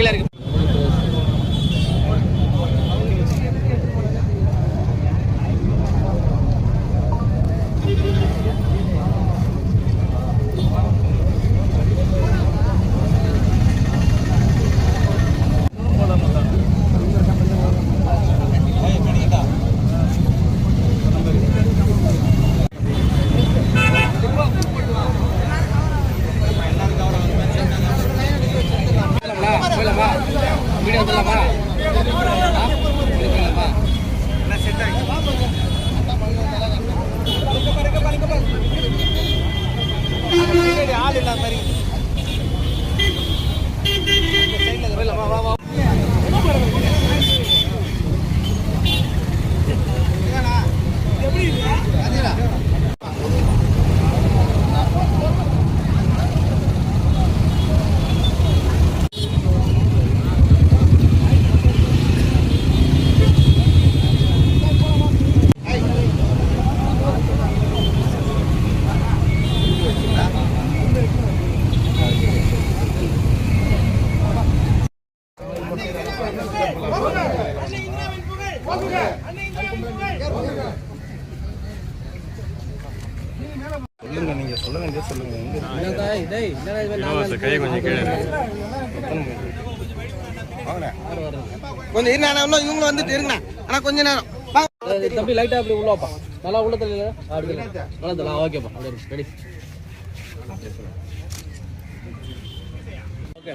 கீழே இருக்கு. lavar. சொல்லுங்க நீங்க சொல்லுங்க சொல்லுங்க. கையை கொஞ்சம் கீழே கொஞ்சம் இருந்தா இவங்க வந்துட்டு இருங்கண்ணா. ஆனா கொஞ்ச நேரம். தம்பி லைட்டா அப்படி உள்ளப்பா. நல்லா உள்ள தெரியல அப்படி நல்லா தெரியல ஓகேப்பா அப்படி ரெடி ஓகே